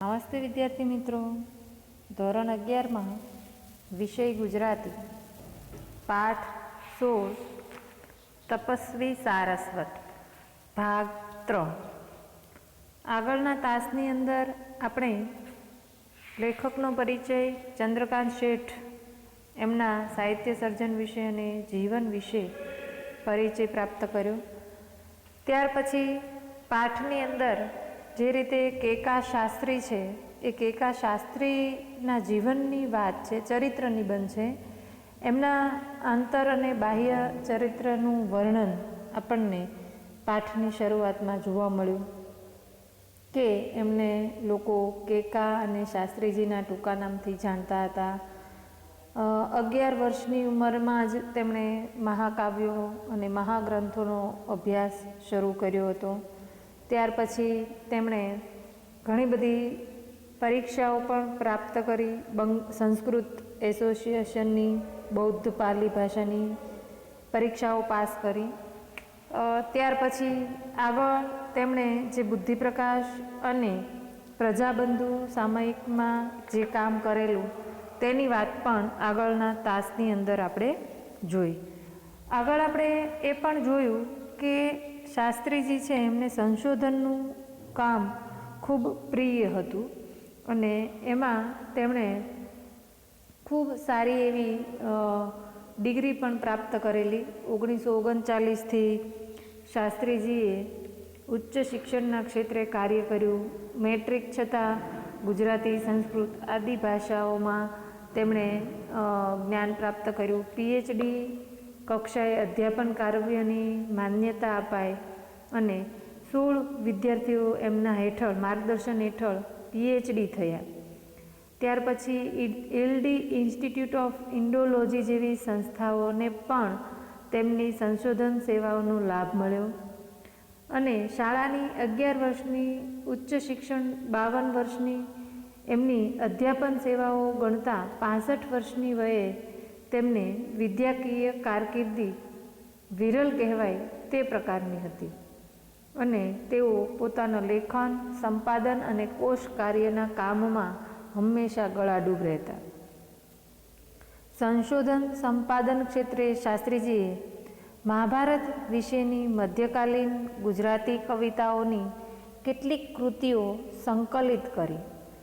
નમસ્તે વિદ્યાર્થી મિત્રો. ધોરણ અગિયારમાં વિષય ગુજરાતી. પાઠ સોળ, તપસ્વી સારસ્વત. ભાગ ત્રણ. આગળના તાસની અંદર આપણે લેખકનો પરિચય, ચંદ્રકાંત શેઠ, એમના સાહિત્ય સર્જન વિશે અને જીવન વિશે પરિચય પ્રાપ્ત કર્યો. ત્યાર પછી પાઠની અંદર જે રીતે કેકા શાસ્ત્રી છે, એ કેકા શાસ્ત્રીના જીવનની વાત છે, ચરિત્ર નિબંધ છે, એમના આંતર અને બાહ્ય ચરિત્રનું વર્ણન આપણને પાઠની શરૂઆતમાં જોવા મળ્યું કે એમને લોકો કેકા અને શાસ્ત્રીજીના ટૂંકા નામથી જાણતા હતા. અગિયાર વર્ષની ઉંમરમાં જ તેમણે મહાકાવ્યો અને મહાગ્રંથોનો અભ્યાસ શરૂ કર્યો હતો. ત્યાર પછી તેમણે ઘણી બધી પરીક્ષાઓ પણ પ્રાપ્ત કરી. બંગ, સંસ્કૃત એસોસિએશનની, બૌદ્ધ પાલી ભાષાની પરીક્ષાઓ પાસ કરી. ત્યાર પછી આગળ તેમણે જે બુદ્ધિપ્રકાશ અને પ્રજાબંધુ સામયિકમાં જે કામ કરેલું, તેની વાત પણ આગળના તાસની અંદર આપણે જોઈ. આગળ આપણે એ પણ જોયું કે શાસ્ત્રીજી છે, એમને સંશોધનનું કામ ખૂબ પ્રિય હતું અને એમાં તેમણે ખૂબ સારી એવી ડિગ્રી પણ પ્રાપ્ત કરેલી. ઓગણીસો ઓગણચાલીસથી શાસ્ત્રીજીએ ઉચ્ચ શિક્ષણના ક્ષેત્રે કાર્ય કર્યું. મેટ્રિક છતાં ગુજરાતી, સંસ્કૃત આદિ ભાષાઓમાં તેમણે જ્ઞાન પ્રાપ્ત કર્યું. પીએચડી કક્ષાએ અધ્યાપન કાર્યની માન્યતા અપાય અને સોળ વિદ્યાર્થીઓ એમના હેઠળ, માર્ગદર્શન હેઠળ પીએચડી થયા. ત્યાર પછી એલડી ઇન્સ્ટિટ્યૂટ ઓફ ઇન્ડોલોજી જેવી સંસ્થાઓને પણ તેમની સંશોધન સેવાઓનો લાભ મળ્યો અને શાળાની અગિયાર વર્ષની ઉચ્ચ શિક્ષણ, બાવન વર્ષની એમની અધ્યાપન સેવાઓ ગણતા પાસઠ વર્ષની વયે તેમને વિદ્યાકીય કારકિર્દી વિરલ કહેવાય તે પ્રકારની હતી. અને તેઓ પોતાના લેખન, સંપાદન અને કોષ કાર્યના કામમાં હંમેશા ગળાડૂબ રહેતા. સંશોધન, સંપાદન ક્ષેત્રે શાસ્ત્રીજીએ મહાભારત વિશેની મધ્યકાલીન ગુજરાતી કવિતાઓની કેટલીક કૃતિઓ સંકલિત કરી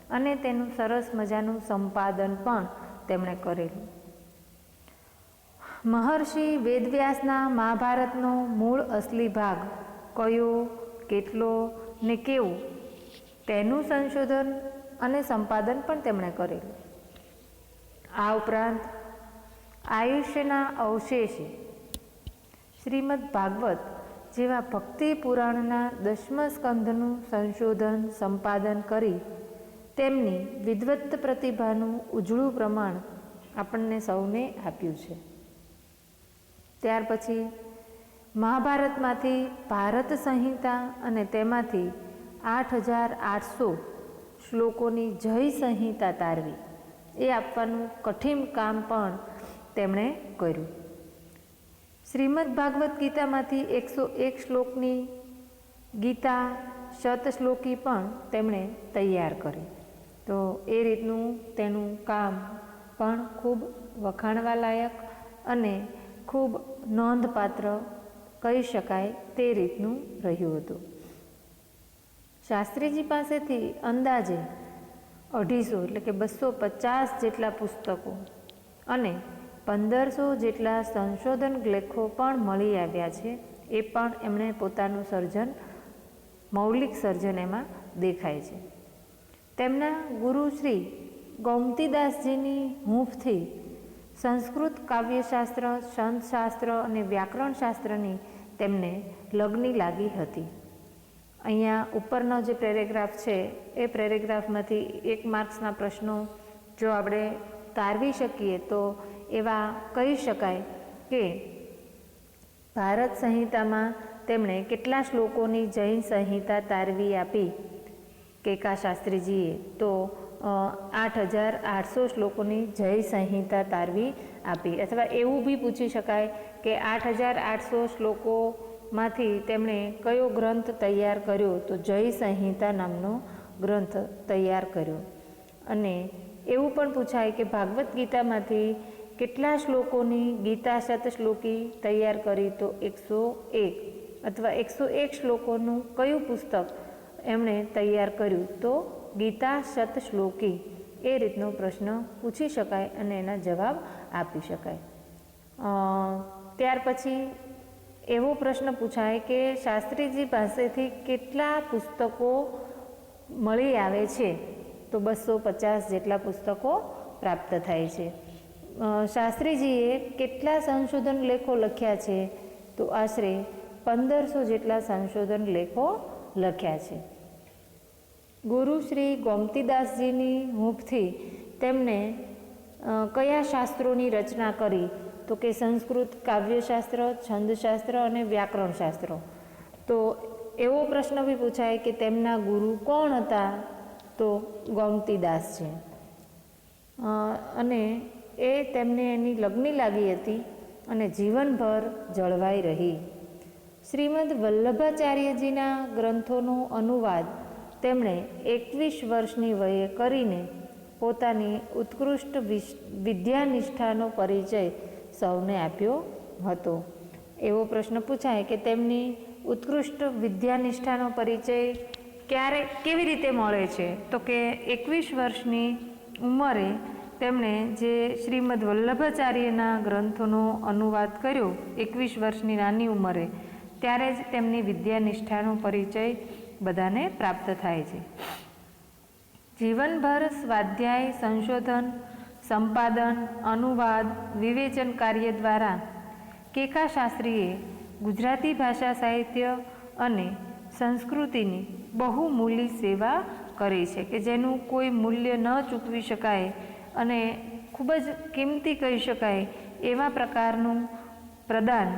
અને તેનું સરસ મજાનું સંપાદન પણ તેમણે કરેલું. મહર્ષિ વેદવ્યાસના મહાભારતનો મૂળ અસલી ભાગ કયો, કેટલો ને કેવું? તેનું સંશોધન અને સંપાદન પણ તેમણે કરેલું. આ ઉપરાંત આયુષ્યના અવશેષે. શ્રીમદ ભાગવત જેવા ભક્તિ પુરાણના દસમ સ્કંધનું સંશોધન, સંપાદન કરી તેમની વિદવત્ત પ્રતિભાનું ઉજળું પ્રમાણ આપણને સૌને આપ્યું છે. ત્યાર પછી મહાભારતમાંથી ભારત સંહિતા અને તેમાંથી આઠ હજાર આઠસો શ્લોકોની જય સંહિતા તારવી. એ આપવાનું કઠિન કામ પણ તેમણે કર્યું. શ્રીમદ ભાગવત ગીતામાંથી એકસો એક શ્લોકની ગીતા, શત શ્લોકી પણ તેમણે તૈયાર કરી. તો એ રીતનું તેનું કામ પણ ખૂબ વખાણવા લાયક અને ખૂબ નોંધપાત્ર કહી શકાય તે રીતનું રહ્યું હતું. શાસ્ત્રીજી પાસેથી અંદાજે અઢીસો એટલે કે બસો પચાસ જેટલા પુસ્તકો અને પંદરસો જેટલા સંશોધન લેખો પણ મળી આવ્યા છે. એ પણ એમણે પોતાનું સર્જન, મૌલિક સર્જન એમાં દેખાય છે. તેમના ગુરુ શ્રી ગૌમતીદાસજીની હૂંફથી સંસ્કૃત કાવ્યશાસ્ત્ર, સંતશાસ્ત્ર અને વ્યાકરણશાસ્ત્રની તેમને લગ્ની લાગી હતી. અહીંયા ઉપરનો જે પેરેગ્રાફ છે, એ પેરેગ્રાફમાંથી એક માર્ક્સના પ્રશ્નો, જો આપણે તારવી શકીએ તો એવા કહી શકાય કે ભારત સંહિતામાં તેમણે કેટલા શ્લોકોની જૈન સંહિતા તારવી આપી? કેકા શાસ્ત્રીજીએ તો આઠ હજાર આઠસો શ્લોકોની જય સંહિતા તારવી આપી. અથવા એવું બી પૂછી શકાય કે આઠ હજાર આઠસો શ્લોકોમાંથી તેમણે કયો ગ્રંથ તૈયાર કર્યો? તો જય સંહિતા નામનો ગ્રંથ તૈયાર કર્યો. અને એવું પણ પૂછાય કે ભાગવત ગીતામાંથી કેટલા શ્લોકોની ગીતા શત શ્લોકી તૈયાર કરી? તો એકસો એક અથવા એકસો એક શ્લોકોનું કયું પુસ્તક એમણે તૈયાર કર્યું? તો ગીતા શત શ્લોકી એ રીતનો પ્રશ્ન પૂછી શકાય અને એના જવાબ આપી શકાય. ત્યાર પછી એવો પ્રશ્ન પૂછાય કે શાસ્ત્રીજી પાસેથી કેટલા પુસ્તકો મળી આવે છે? તો બસો પચાસ જેટલા પુસ્તકો પ્રાપ્ત થાય છે. શાસ્ત્રીજીએ કેટલા સંશોધન લેખો લખ્યા છે? તો આશરે પંદરસો જેટલા સંશોધન લેખો લખ્યા છે. ગુરુ શ્રી ગોમતીદાસજીની હૂંફથી તેમણે કયા શાસ્ત્રોની રચના કરી? તો કે સંસ્કૃત કાવ્યશાસ્ત્ર, છંદશાસ્ત્ર અને વ્યાકરણશાસ્ત્ર. તો એવો પ્રશ્ન બી પૂછાય કે તેમના ગુરુ કોણ હતા? તો ગોમતીદાસ છે. અને એ તેમને એની લગ્ની લાગી હતી અને જીવનભર જળવાઈ રહી. શ્રીમદ વલ્લભાચાર્યજીના ગ્રંથોનો અનુવાદ તેમણે એકવીસ વર્ષની વયે કરીને પોતાની ઉત્કૃષ્ટ વિદ્યાનિષ્ઠાનો પરિચય સૌને આપ્યો હતો. એવો પ્રશ્ન પૂછાય કે તેમની ઉત્કૃષ્ટ વિદ્યાનિષ્ઠાનો પરિચય ક્યારે, કેવી રીતે મળે છે? તો કે એકવીસ વર્ષની ઉંમરે તેમણે જે શ્રીમદ વલ્લભાચાર્યના ગ્રંથોનો અનુવાદ કર્યો, એકવીસ વર્ષની નાની ઉંમરે, ત્યારે જ તેમની વિદ્યાનિષ્ઠાનો પરિચય બધાને પ્રાપ્ત થાય છે. જીવનભર સ્વાધ્યાય, સંશોધન, સંપાદન, અનુવાદ, વિવેચન કાર્ય દ્વારા કેકા શાસ્ત્રીએ ગુજરાતી ભાષા સાહિત્ય અને સંસ્કૃતિની બહુમૂલી સેવા કરી છે કે જેનું કોઈ મૂલ્ય ન ચૂકવી શકાય અને ખૂબ જ કિંમતી કહી શકાય એવા પ્રકારનું પ્રદાન,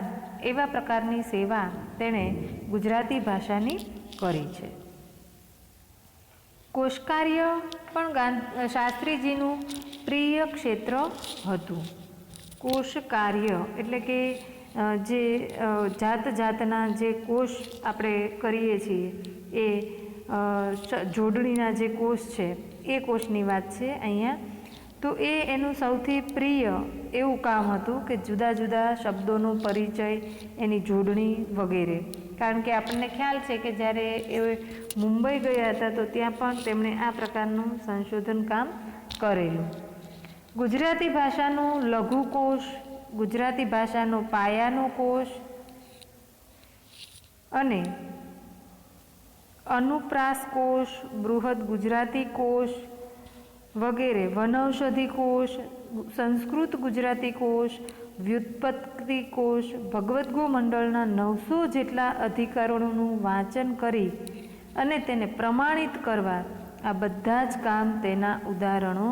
એવા પ્રકારની સેવા તેણે ગુજરાતી ભાષાની કરી છે. કોષકાર્ય પણ શાસ્ત્રીજીનું પ્રિય ક્ષેત્ર હતું. કોષ કાર્ય એટલે કે જે જાત જાતના જે કોષ આપણે કરીએ છીએ એ જોડણીના જે કોષ છે એ કોષની વાત છે અહીંયા. તો એ એનું સૌથી પ્રિય એવું કામ હતું કે જુદા જુદા શબ્દોનો પરિચય, એની જોડણી વગેરે. કારણ કે આપણને ખ્યાલ છે કે જ્યારે એ મુંબઈ ગયા હતા તો ત્યાં પણ તેમણે આ પ્રકારનું સંશોધન કામ કરેલું. ગુજરાતી ભાષાનો લઘુકોશ, ગુજરાતી ભાષાનો પાયાનો કોષ અને અનુપ્રાસ કોષ બૃહદ ગુજરાતી કોષ વગેરે વનૌષધિ કોષ સંસ્કૃત ગુજરાતી કોષ વ્યુત્પત્તિ કોષ ભગવદ્ ગો મંડળના નવસો જેટલા અધિકારોનું વાંચન કરી અને તેને પ્રમાણિત કરવા આ બધા જ કામ તેના ઉદાહરણો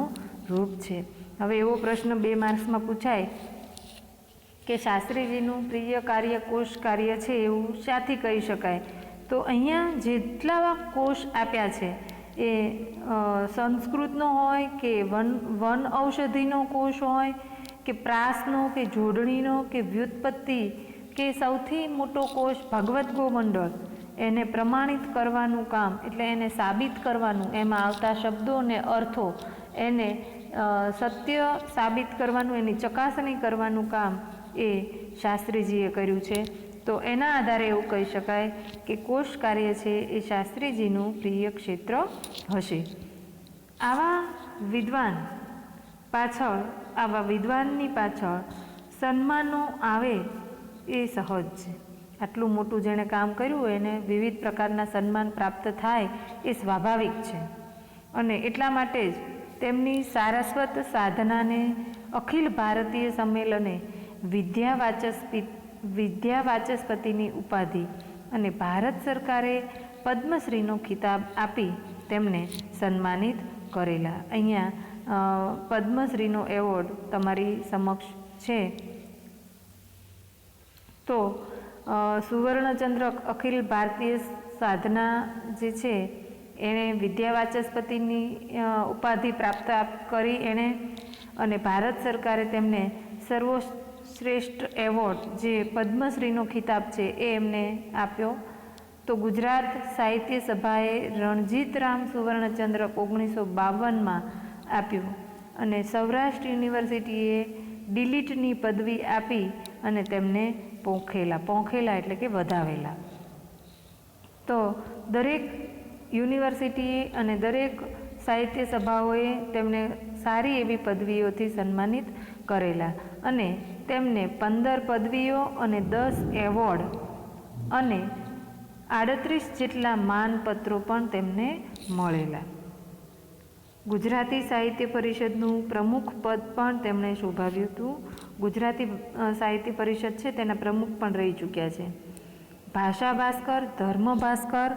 રૂપ છે. હવે એવો પ્રશ્ન બે માર્ક્સમાં પૂછાય કે શાસ્ત્રીજીનું પ્રિય કાર્ય કોષ કાર્ય છે એવું શાથી કહી શકાય. તો અહીંયા જેટલા કોષ આપ્યા છે એ સંસ્કૃતનો હોય કે વન વન ઔષધિનો કોષ હોય કે પ્રાસનો, કે જોડણીનો, કે વ્યુત્પત્તિ, કે સૌથી મોટો કોષ ભગવદ્ ગોમંડળ, એને પ્રમાણિત કરવાનું કામ, એટલે એને સાબિત કરવાનું, એમાં આવતા શબ્દો અને અર્થો, એને સત્ય સાબિત કરવાનું, એની ચકાસણી કરવાનું કામ એ શાસ્ત્રીજીએ કર્યું છે. તો એના આધારે એવું કહી શકાય કે કોષ કાર્ય છે એ શાસ્ત્રીજીનું પ્રિય ક્ષેત્ર હશે. આવા વિદ્વાન પાછળ, આવા વિદ્વાનની પાછળ સન્માનો આવે એ સહજ છે. આટલું મોટું જેણે કામ કર્યું, એને વિવિધ પ્રકારના સન્માન પ્રાપ્ત થાય એ સ્વાભાવિક છે. અને એટલા માટે જ તેમની સારસ્વત સાધનાને અખિલ ભારતીય સંમેલને વિદ્યાવાચસ્પિ વિદ્યાવાચસ્પતિની ઉપાધિ અને ભારત સરકારે પદ્મશ્રીનો ખિતાબ આપી તેમને સન્માનિત કરેલા. અહીંયા પદ્મશ્રીનો એવોર્ડ તમારી સમક્ષ છે. તો સુવર્ણચંદ્રક અખિલ ભારતીય સાધના જે છે, એણે વિદ્યાવાચસ્પતિની ઉપાધિ પ્રાપ્ત કરી એણે અને ભારત સરકારે તેમને સર્વશ્રેષ્ઠ એવોર્ડ જે પદ્મશ્રીનો ખિતાબ છે એ એમને આપ્યો. તો ગુજરાત સાહિત્ય સભાએ રણજીતરામ સુવર્ણચંદ્રક ઓગણીસો બાવનમાં આપ્યું અને સૌરાષ્ટ્ર યુનિવર્સિટીએ ડિલીટની પદવી આપી અને તેમને પોંખેલા પોંખેલા એટલે કે વધાવેલા. તો દરેક યુનિવર્સિટીએ અને દરેક સાહિત્ય સભાઓએ તેમને સારી એવી પદવીઓથી સન્માનિત કરેલા અને તેમને પંદર પદવીઓ અને દસ એવોર્ડ અને આડત્રીસ જેટલા માનપત્રો પણ તેમને મળેલા. ગુજરાતી સાહિત્ય પરિષદનું પ્રમુખ પદ પણ તેમણે શોભાવ્યું હતું. ગુજરાતી સાહિત્ય પરિષદ છે તેના પ્રમુખ પણ રહી ચૂક્યા છે. ભાષા ભાસ્કર, ધર્મ ભાસ્કર,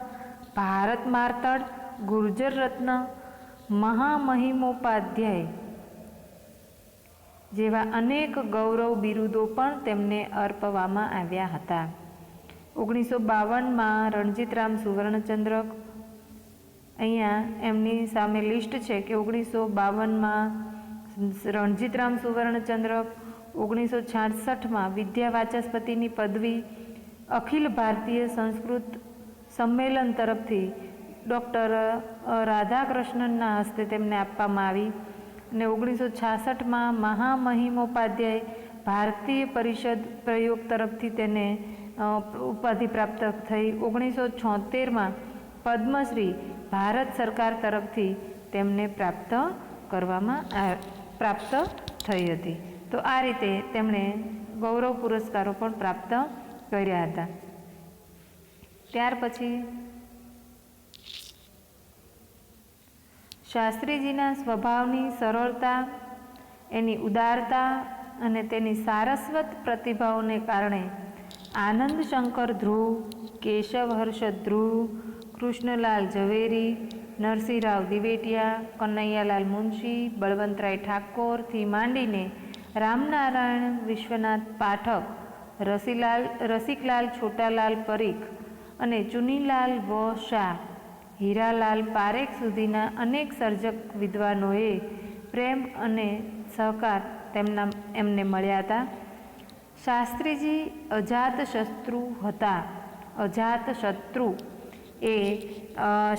ભારત માર્તડ, ગુર્જર રત્ન, મહામહિમોપાધ્યાય જેવા અનેક ગૌરવ બિરુદો પણ તેમને અર્પવામાં આવ્યા હતા. ઓગણીસો બાવનમાં રણજીતરામ સુવર્ણચંદ્રક અહીંયા એમની સામે લિસ્ટ છે કે ઓગણીસો બાવનમાં રણજીતરામ સુવર્ણચંદ્રક ઓગણીસો છાસઠમાં વિદ્યા વાચસ્પતિની પદવી અખિલ ભારતીય સંસ્કૃત સંમેલન તરફથી ડૉક્ટર રાધાકૃષ્ણનના હસ્તે તેમને આપવામાં આવી અને ઓગણીસો છાસઠમાં મહામહિમોપાધ્યાય ભારતીય પરિષદ પ્રયોગ તરફથી તેને ઉપાધિ પ્રાપ્ત થઈ. ઓગણીસો છોતેરમાં પદ્મશ્રી ભારત સરકાર તરફથી તેમને પ્રાપ્ત કરવામાં પ્રાપ્ત થઈ હતી. તો આ રીતે તેમણે ગૌરવ પુરસ્કારો પણ પ્રાપ્ત કર્યા હતા. ત્યાર પછી શાસ્ત્રીજીના સ્વભાવની સરળતા, એની ઉદારતા અને તેની સારસ્વત પ્રતિભાઓને કારણે આનંદ શંકર ધ્રુવ, કેશવ હર્ષદ ધ્રુવ કૃષ્ણલાલ ઝવેરી, નરસિંહરાવ દિવેટિયા, કનૈયાલાલ મુનશી, બળવંતરાય ઠાકોરથી માંડીને રામનારાયણ વિશ્વનાથ પાઠક, રસીલાલ, રસિકલાલ છોટાલાલ પરીખ અને ચુનીલાલ વ શાહ, હીરાલાલ પારેખ સુધીના અનેક સર્જક વિદ્વાનોએ પ્રેમ અને સહકાર તેમના, એમને મળ્યા હતા. શાસ્ત્રીજી અજાત શત્રુ હતા. અજાત શત્રુ એ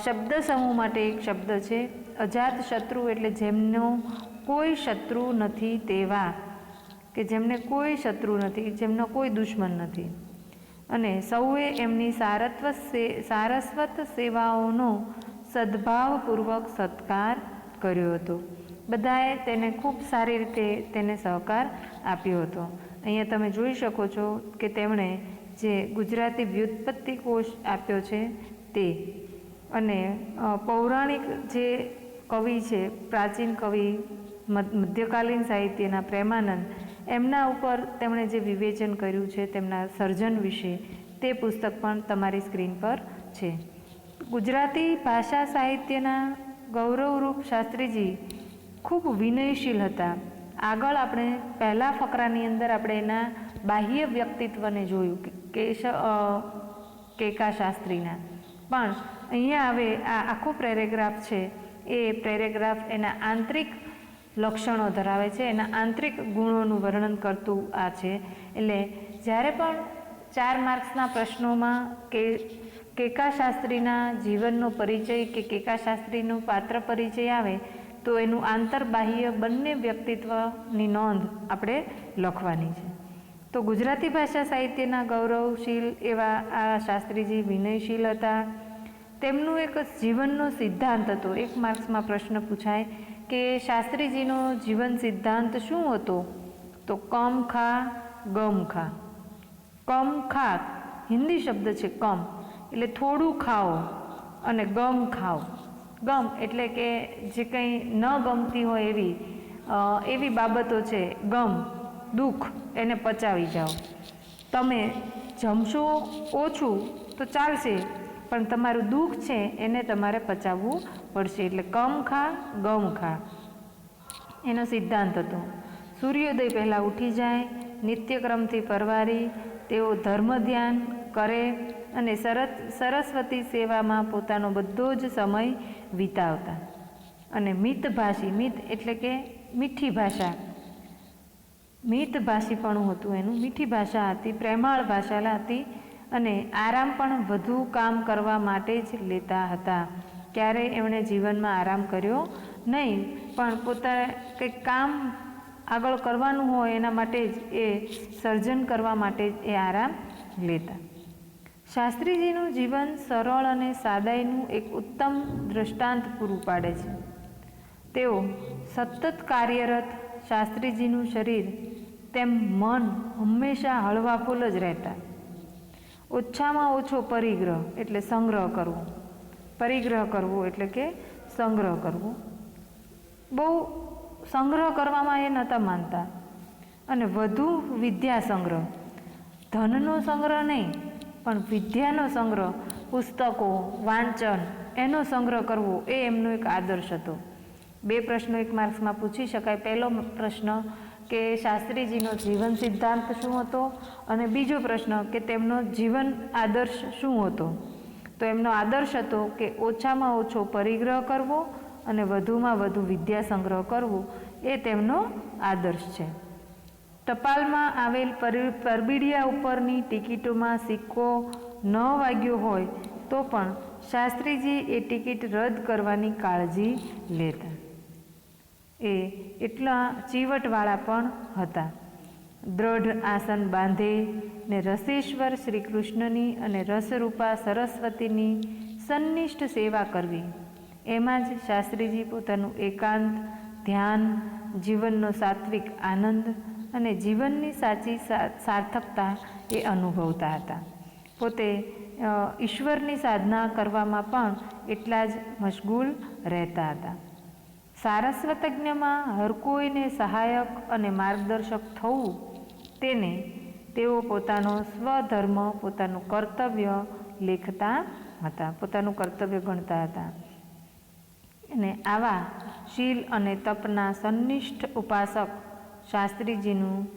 શબ્દ સમૂહ માટે એક શબ્દ છે. અજાત શત્રુ એટલે જેમનો કોઈ શત્રુ નથી તેવા, કે જેમને કોઈ શત્રુ નથી, જેમનો કોઈ દુશ્મન નથી. અને સૌએ એમની સારત્વ સે- સારસ્વત સેવાઓનો સદ્ભાવપૂર્વક સત્કાર કર્યો હતો. બધાએ તેને ખૂબ સારી રીતે તેને સહકાર આપ્યો હતો. અહીંયા તમે જોઈ શકો છો કે તેમણે જે ગુજરાતી વ્યુત્પત્તિ કોષ આપ્યો છે તે અને પૌરાણિક જે કવિ છે, પ્રાચીન કવિ મધ્યકાલીન સાહિત્યના પ્રેમાનંદ, એમના ઉપર તેમણે જે વિવેચન કર્યું છે, તેમના સર્જન વિશે, તે પુસ્તક પણ તમારી સ્ક્રીન પર છે. ગુજરાતી ભાષા સાહિત્યના ગૌરવરૂપ શાસ્ત્રીજી ખૂબ વિનયશીલ હતા. આગળ આપણે પહેલા ફકરાની અંદર આપણે એના બાહ્ય વ્યક્તિત્વને જોયું કેશ કેકા શાસ્ત્રીના. પણ અહીંયા હવે આ આખો પેરેગ્રાફ છે, એ પેરેગ્રાફ એના આંતરિક લક્ષણો ધરાવે છે, એના આંતરિક ગુણોનું વર્ણન કરતું આ છે. એટલે જ્યારે પણ ચાર માર્ક્સના પ્રશ્નોમાં કે કેકા શાસ્ત્રીના જીવનનો પરિચય કે કેકા શાસ્ત્રીનું પાત્ર પરિચય આવે, તો એનું આંતરબાહ્ય બંને વ્યક્તિત્વની નોંધ આપણે લખવાની છે. તો ગુજરાતી ભાષા સાહિત્યના ગૌરવશીલ એવા આ શાસ્ત્રીજી વિનયશીલ હતા. તેમનું એક જીવનનો સિદ્ધાંત હતો. એક માર્ક્સમાં પ્રશ્ન પૂછાય કે શાસ્ત્રીજીનો જીવન સિદ્ધાંત શું હતો? તો કમ ખા, ગમ ખા. કમ ખા, હિન્દી શબ્દ છે કમ, એટલે થોડું ખાઓ અને ગમ ખાઓ. ગમ એટલે કે જે કંઈ ન ગમતી હોય એવી એવી બાબતો છે ગમ. દુઃખ એને પચાવી જાઓ. તમે જમશો ઓછું તો ચાલશે, પણ તમારું દુઃખ છે એને તમારે પચાવવું પડશે. એટલે કમ ખા, ગમ ખા. એનો સિદ્ધાંત હતો. સૂર્યોદય પહેલાં ઉઠી જાય, નિત્યક્રમથી પરવારી, તેઓ ધર્મ ધ્યાન કરે અને સરસ સરસ્વતી સેવામાં પોતાનો બધો જ સમય વિતાવતા. અને મિતભાષી, મિત એટલે કે મીઠી ભાષા. મિત ભાષીપણું હતું એનું. મીઠી ભાષા હતી, પ્રેમાળ ભાષા હતી અને આરામ પણ વધુ કામ કરવા માટે જ લેતા હતા. ક્યારેય એમણે જીવનમાં આરામ કર્યો નહીં, પણ પોતા કંઈક કામ આગળ કરવાનું હોય એના માટે જ એ સર્જન કરવા માટે જ એ આરામ લેતા. શાસ્ત્રીજીનું જીવન સરળ અને સાદાઈનું એક ઉત્તમ દૃષ્ટાંત પૂરું પાડે છે. તેઓ સતત કાર્યરત શાસ્ત્રીજીનું શરીર તેમ મન હંમેશા હળવાફૂલ જ રહેતા. ઓછામાં ઓછો પરિગ્રહ એટલે સંગ્રહ કરવો. પરિગ્રહ કરવો એટલે કે સંગ્રહ કરવો. બહુ સંગ્રહ કરવામાં એ નહોતા માનતા. અને વધુ વિદ્યા સંગ્રહ. ધનનો સંગ્રહ નહીં, પણ વિદ્યાનો સંગ્રહ, પુસ્તકો, વાંચન, એનો સંગ્રહ કરવો એ એમનો એક આદર્શ હતો. બે પ્રશ્નો એક માર્ક્સમાં પૂછી શકાય. પહેલો પ્રશ્ન કે શાસ્ત્રીજીનો જીવન સિદ્ધાંત શું હતો? અને બીજો પ્રશ્ન કે તેમનો જીવન આદર્શ શું હતો? તો એમનો આદર્શ હતો કે ઓછામાં ઓછો પરિગ્રહ કરવો અને વધુમાં વધુ વિદ્યા સંગ્રહ કરવો એ તેમનો આદર્શ છે. ટપાલમાં આવેલ પર- પરબીડિયા ઉપરની ટિકિટોમાં સિક્કો ન વાગ્યો હોય તો પણ શાસ્ત્રીજી એ ટિકિટ રદ કરવાની કાળજી લેતા. એ એટલા ચીવટવાળા પણ હતા. દ્રઢ આસન બાંધે ને રસેશ્વર શ્રી કૃષ્ણની અને રસરૂપા સરસ્વતીની સન્નિષ્ઠ સેવા કરવી. એમાં જ શાસ્ત્રીજી પોતાનું એકાંત, ધ્યાન, જીવનનો સાત્વિક આનંદ અને જીવનની સાચી સાર્થકતા એ અનુભવતા હતા. પોતે ઈશ્વરની સાધના કરવામાં પણ એટલા જ મશગુલ રહેતા હતા. સારસ્વતજ્ઞમાં હર કોઈને સહાયક અને માર્ગદર્શક થવું તેને તેઓ પોતાનો સ્વધર્મ, પોતાનું કર્તવ્ય લેખતા હતા, પોતાનું કર્તવ્ય ગણતા હતા. અને આવા શીલ અને તપના સન્નિષ્ઠ ઉપાસક શાસ્ત્રીજીનું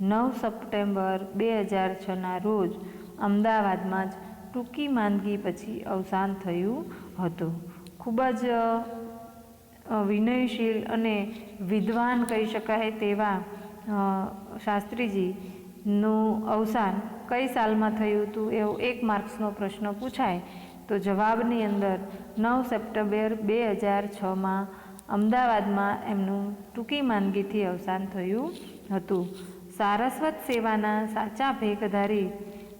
નવ સપ્ટેમ્બર બે હજાર છના રોજ અમદાવાદમાં જ ટૂંકી માંદગી પછી અવસાન થયું હતું. ખૂબ જ વિનયશીલ અને વિદ્વાન કહી શકાય તેવા શાસ્ત્રીજીનું અવસાન કઈ સાલમાં થયું હતું એવો એક માર્ક્સનો પ્રશ્ન પૂછાય. તો જવાબની અંદર નવ સપ્ટેમ્બર બે હજાર છમાં અમદાવાદમાં એમનું ટૂંકી માંદગીથી અવસાન થયું હતું. સારસ્વત સેવાના સાચા ભેગધારી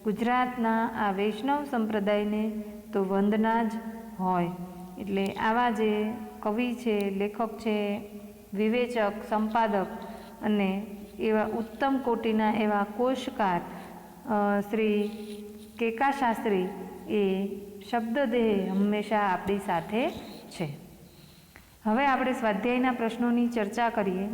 ગુજરાતના આ વૈષ્ણવ સંપ્રદાયને તો વંદના જ હોય. એટલે આવા જે કવિ છે, લેખક છે, વિવેચક, સંપાદક અને એવા ઉત્તમ કોટીના એવા કોશકાર શ્રી કેકા શાસ્ત્રી એ શબ્દદેહ હંમેશા આપણી સાથે છે. હવે આપણે સ્વાધ્યાયના પ્રશ્નોની ચર્ચા કરીએ.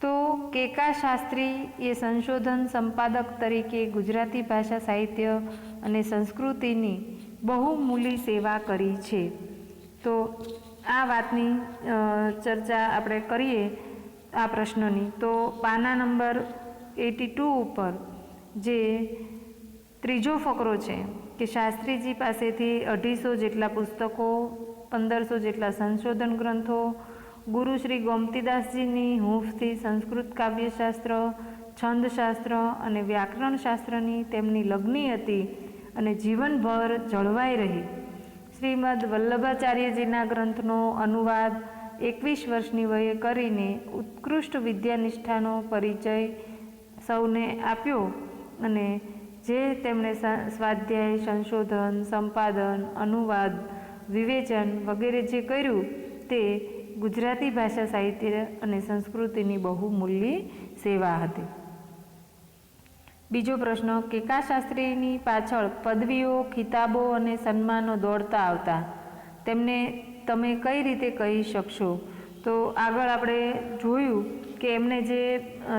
તો કેકા શાસ્ત્રી એ સંશોધન સંપાદક તરીકે ગુજરાતી ભાષા સાહિત્ય અને સંસ્કૃતિની બહુમૂલી સેવા કરી છે. તો આ વાતની ચર્ચા આપણે કરીએ આ પ્રશ્નની. તો પાના નંબર એટી ટુ ઉપર જે ત્રીજો ફકરો છે કે શાસ્ત્રીજી પાસેથી અઢીસો જેટલા પુસ્તકો, પંદરસો જેટલા સંશોધન ગ્રંથો, ગુરુ શ્રી ગોમતીદાસજીની હૂંફથી સંસ્કૃત કાવ્યશાસ્ત્ર, છંદશાસ્ત્ર અને વ્યાકરણશાસ્ત્રની તેમની લગ્ની હતી અને જીવનભર જળવાઈ રહી. શ્રીમદ વલ્લભાચાર્યજીના ગ્રંથનો અનુવાદ એકવીસ વર્ષની વયે કરીને ઉત્કૃષ્ટ વિદ્યાનિષ્ઠાનો પરિચય સૌને આપ્યો અને જે તેમણે સ્વાધ્યાય, સંશોધન, સંપાદન, અનુવાદ, વિવેચન વગેરે જે કર્યું તે ગુજરાતી ભાષા સાહિત્ય અને સંસ્કૃતિની બહુમૂલ્ય સેવા હતી. બીજો પ્રશ્ન કેકા શાસ્ત્રીની પાછળ પદવીઓ, ખિતાબો અને સન્માનો દોડતા આવતા. તેમને તમે કઈ રીતે કહી શકશો? તો આગળ આપણે જોયું કે એમને જે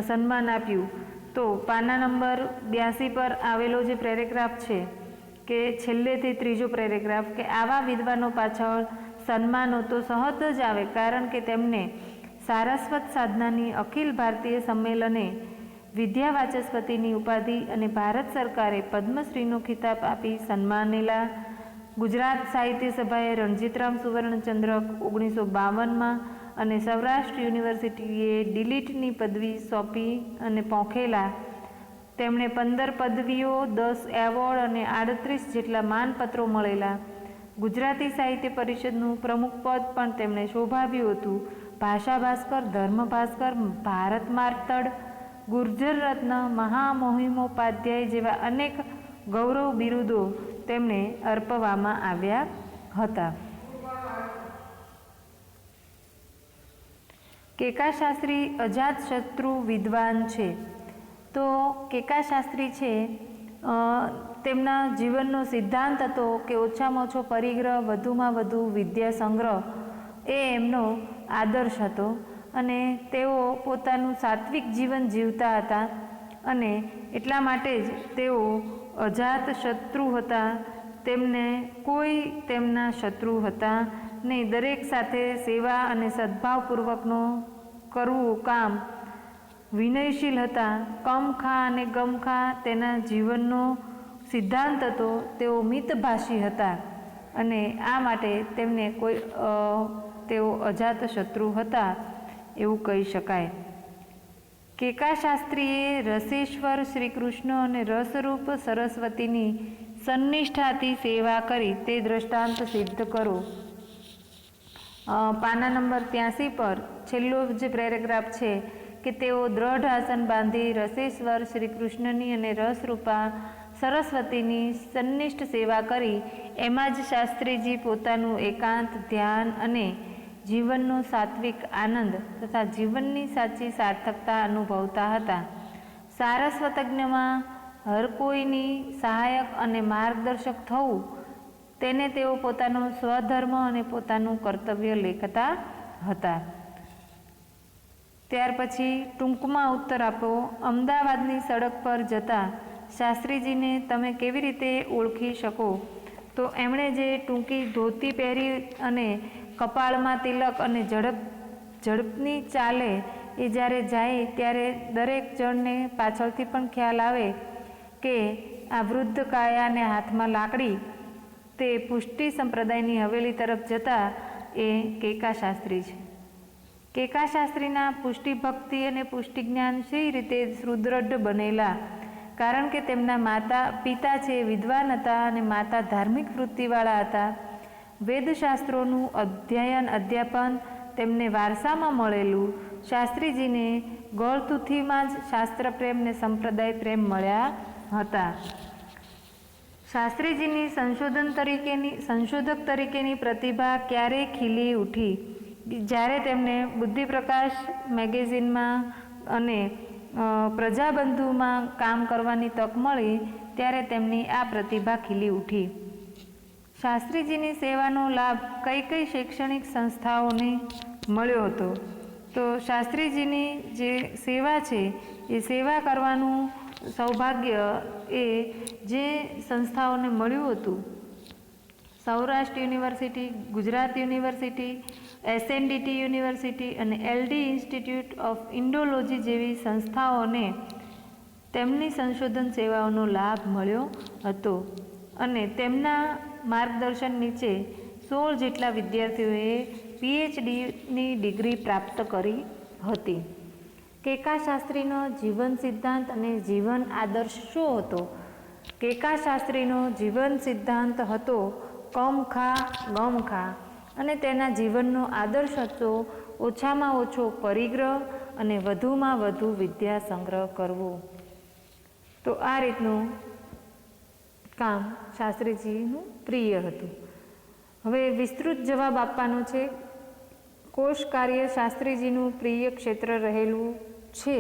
સન્માન આપ્યું, તો પાના નંબર બ્યાસી પર આવેલો જે પેરેગ્રાફ છે, કે છેલ્લેથી ત્રીજો પેરેગ્રાફ, કે આવા વિદ્વાનો પાછળ સન્માનો તો સહજ જ આવે, કારણ કે તેમને સારસ્વત સાધનાની અખિલ ભારતીય સંમેલને વિદ્યા વાચસ્પતિની ઉપાધિ અને ભારત સરકારે પદ્મશ્રીનો ખિતાબ આપી સન્માનેલા ગુજરાત સાહિત્ય સભાએ રણજીતરામ સુવર્ણચંદ્રક ઓગણીસો બાવનમાં અને સૌરાષ્ટ્ર યુનિવર્સિટીએ ડિલીટની પદવી સોંપી અને પોંખેલા. તેમણે પંદર પદવીઓ, દસ એવોર્ડ અને આડત્રીસ જેટલા માનપત્રો મળેલા. ગુજરાતી સાહિત્ય પરિષદનું પ્રમુખ પદ પણ તેમણે શોભાવ્યું હતું. ભાષા ભાસ્કર, ધર્મ ભાસ્કર, ભારત માર્તડ ગુર્જર રત્ન મહામોહિમોપાધ્યાય જેવા અનેક ગૌરવ બિરુદો તેમને અર્પવામાં આવ્યા હતા. કેકાશાસ્ત્રી અજાતશત્રુ વિદ્વાન છે. તો કેકાશાસ્ત્રી છે તેમના જીવનનો સિદ્ધાંત હતો કે ઓછામાં ઓછો પરિગ્રહ, વધુમાં વધુ વિદ્યા સંગ્રહ એ એમનો આદર્શ હતો. અને તેઓ પોતાનું સાત્વિક જીવન જીવતા હતા અને એટલા માટે જ તેઓ અજાત શત્રુ હતા. તેમને કોઈ તેમના શત્રુ હતા નહીં. દરેક સાથે સેવા અને સદભાવપૂર્વકનો કરવું કામ વિનયશીલ હતા. કમખા અને ગમખા તેના જીવનનો સિદ્ધાંત હતો. તેઓ મિતભાષી હતા અને આ માટે તેમને કોઈ તેઓ અજાત શત્રુ હતા. એવું કહી શકાય. કેકાશાસ્ત્રીએ રસેશ્વર શ્રી કૃષ્ણ અને રસરૂપ સરસ્વતીની સન્નિષ્ઠાથી સેવા કરી તે દ્રષ્ટાંત સિદ્ધ કરો. પાના નંબર ત્યાસી પર છેલ્લો જે પેરેગ્રાફ છે કે તેઓ દ્રઢ આસન બાંધી રસેશ્વર શ્રી કૃષ્ણની અને રસરૂપા સરસ્વતીની સન્નિષ્ઠ સેવા કરી, એમાં જ શાસ્ત્રીજી પોતાનું એકાંત ધ્યાન અને જીવનનો સાત્વિક આનંદ તથા જીવનની સાચી સાર્થકતા અનુભવતા હતા. સારસ્વતજ્ઞમાં હર કોઈની સહાયક અને માર્ગદર્શક થવું તેને તેઓ પોતાનો સ્વધર્મ અને પોતાનું કર્તવ્ય લેખતા હતા. ત્યાર પછી ટૂંકમાં ઉત્તર આપો અમદાવાદની સડક પર જતા શાસ્ત્રીજીને તમે કેવી રીતે ઓળખી શકો? તો એમણે જે ટૂંકી ધોતી પહેરી અને કપાળમાં તિલક અને ઝડપ, ઝડપની ચાલે એ જ્યારે જાય ત્યારે દરેક જણને પાછળથી પણ ખ્યાલ આવે કે આ વૃદ્ધ કાયાને હાથમાં લાકડી, તે પુષ્ટિ સંપ્રદાયની હવેલી તરફ જતા એ કેકા શાસ્ત્રી છે. કેકા શાસ્ત્રીના પુષ્ટિ ભક્તિ અને પુષ્ટિ જ્ઞાન સી રીતે સુદૃઢ બનેલા? કારણ કે તેમના માતા, પિતા છે વિદ્વાન હતા અને માતા ધાર્મિક વૃત્તિવાળા હતા વેદશાસ્ત્રોનું અધ્યયન, અધ્યાપન તેમને વારસામાં મળેલું. શાસ્ત્રીજીને ગોળતુથીમાં જ શાસ્ત્ર પ્રેમ ને સંપ્રદાય પ્રેમ મળ્યા હતા. શાસ્ત્રીજીની સંશોધન તરીકેની, સંશોધક તરીકેની પ્રતિભા ક્યારે ખીલી ઉઠી. જ્યારે તેમને બુદ્ધિપ્રકાશ મેગેઝિનમાં અને પ્રજાબંધુમાં કામ કરવાની તક મળી, ત્યારે તેમની આ પ્રતિભા ખીલી ઉઠી. શાસ્ત્રીજીની સેવાનો લાભ કઈ કઈ શૈક્ષણિક સંસ્થાઓને મળ્યો હતો? તો શાસ્ત્રીજીની જે સેવા છે, એ સેવા કરવાનું સૌભાગ્ય એ જે સંસ્થાઓને મળ્યું હતું, Saurashtra University, Gujarat University SNDT University અને એલડી ઇન્સ્ટિટ્યૂટ ઓફ ઇન્ડોલોજી જેવી સંસ્થાઓને તેમની સંશોધન સેવાઓનો લાભ મળ્યો હતો. અને તેમના માર્ગદર્શન નીચે સોળ જેટલા વિદ્યાર્થીઓએ પીએચડીની ડિગ્રી પ્રાપ્ત કરી હતી. કેકા શાસ્ત્રીનો જીવન સિદ્ધાંત અને જીવન આદર્શ શું હતો? કેકા શાસ્ત્રીનો જીવન સિદ્ધાંત હતો કમ ખા, ગમ ખા અને તેના જીવનનો આદર્શ હતો ઓછામાં ઓછો પરિગ્રહ અને વધુમાં વધુ વિદ્યા સંગ્રહ કરવો. તો આ રીતનું કામ શાસ્ત્રીજીનું પ્રિય હતું. હવે વિસ્તૃત જવાબ આપવાનો છે, કોષ કાર્ય શાસ્ત્રીજીનું પ્રિય ક્ષેત્ર રહેલું છે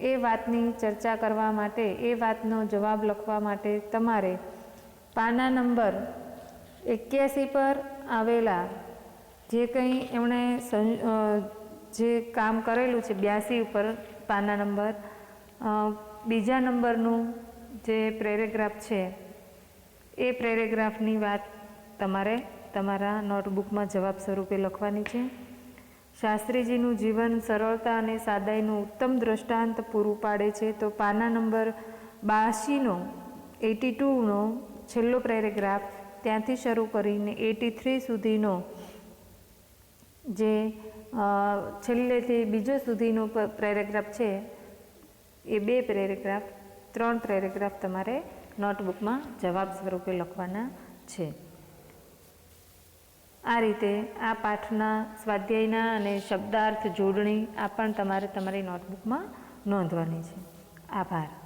એ વાતની ચર્ચા કરવા માટે, એ વાતનો જવાબ લખવા માટે તમારે પાના નંબર એક્યાસી પર આવેલા જે કંઈ એમણે જે કામ કરેલું છે, બ્યાસી ઉપર પાના નંબર બીજા નંબરનું જે પેરેગ્રાફ છે એ પેરેગ્રાફની વાત તમારે તમારા નોટબુકમાં જવાબ સ્વરૂપે લખવાની છે. શાસ્ત્રીજીનું જીવન સરળતા અને સાદાઈનું ઉત્તમ દ્રષ્ટાંત પૂરું પાડે છે. તો પાના નંબર બાસીનો એટી ટુનો છેલ્લો પેરેગ્રાફ ત્યાંથી શરૂ કરીને એટી થ્રી સુધીનો જે છેલ્લેથી બીજો સુધીનો પેરેગ્રાફ છે, એ બે પેરેગ્રાફ, ત્રણ પેરેગ્રાફ તમારે નોટબુકમાં જવાબ સ્વરૂપે લખવાના છે. આ રીતે આ પાઠના સ્વાધ્યાયના અને શબ્દાર્થ જોડણી આ પણ તમારે તમારી નોટબુકમાં નોંધવાની છે. આભાર.